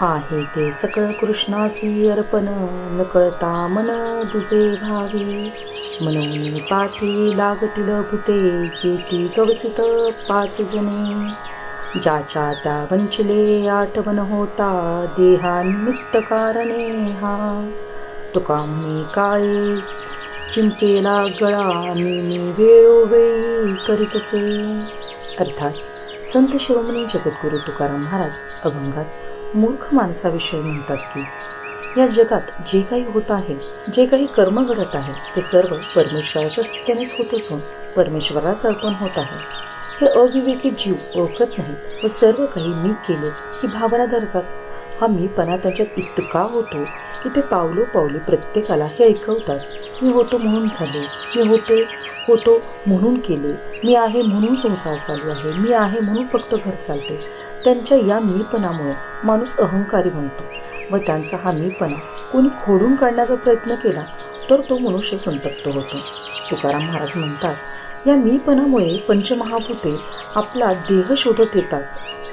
आहे ते सकळ कृष्णासी अर्पण नकळता मन तुझे भावे. म्हणून पाठी लागतील भूते केती कवसित पाच जणे. ज्याच्या त्या वंचिले आठवण होता देहानिमित्त कारणे हा. तुका म्हणे काळे चिंपेला गळा मी मी वेळोवेळी करीतसे अर्थात संत शिरोमणी जगद्गुरू तुकाराम महाराज अभंगात मूर्ख माणसाविषयी म्हणतात की या जगात जे काही होत आहे जे काही कर्म घडत आहे ते सर्व परमेश्वराच्या सत्यानेच होत असून परमेश्वराच अर्पण होत आहे. हे अविवेकी जीव ओळखत नाहीत व सर्व काही मी केले ही भावना धरतात. हा मीपणा त्यांच्यात इतका होतो की ते पावलो पावले प्रत्येकाला हे ऐकवतात. मी होतो म्हणून झाले. मी होते होतो म्हणून केले. मी आहे म्हणून संसार चालू आहे. मी आहे म्हणून फक्त घर चालते. त्यांच्या या मीपणामुळे माणूस अहंकारी म्हणतो व त्यांचा हा मीपणा कोणी खोडून काढण्याचा प्रयत्न केला तर तो मनुष्य संतप्त होतो. तुकाराम महाराज म्हणतात या मीपणामुळे पंचमहाभूते आपला देह शोधत येतात.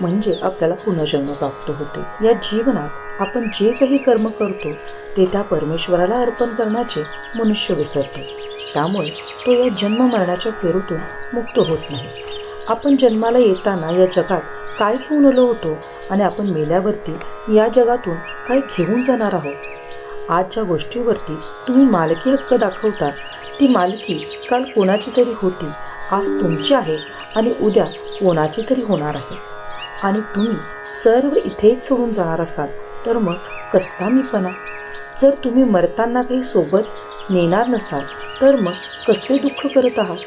म्हणजे आपल्याला पुनर्जन्म प्राप्त होते. या जीवनात आपण जे काही कर्म करतो ते त्या परमेश्वराला अर्पण करण्याचे मनुष्य विसरतो. त्यामुळे तो या जन्म मरणाच्या फेरीतून मुक्त होत नाही. आपण जन्माला येताना या जगात काय घेऊन आलो होतो आणि आपण मेल्यावरती या जगातून काय घेऊन जाणार आहोत? आज ज्या गोष्टीवरती तुम्ही मालकी हक्क दाखवता. ती मालकी काल कोणाची तरी होती आज तुमची आहे आणि उद्या कोणाची तरी होणार आहे. आणि तुम्ही सर्व इथेच सोडून जाणार असाल. तर मग कसला मीपणा जर तुम्ही मरताना काही सोबत नेणार नसाल तर मग कसले दुःख करत आहात?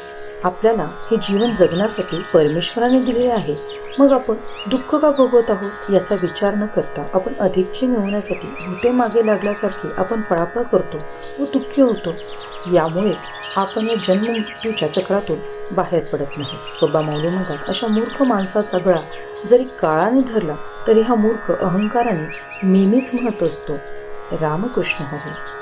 आपल्याला हे जीवन जगण्यासाठी परमेश्वराने दिलेले आहे. मग आपण दुःख का भोगवत आहोत याचा विचार न करता आपण अधिकचे मिळवण्यासाठी भूते मागे लागल्यासारखे आपण पळापळ करतो व दुःखी होतो. यामुळेच आपण या जन्ममृत्यूच्या चक्रातून बाहेर पडत नाही. बाबा माऊली म्हणतात अशा मूर्ख माणसाचा गळा जरी काळाने धरला तरी हा मूर्ख अहंकाराने नेहमीच म्हणत असतो. रामकृष्ण हरी.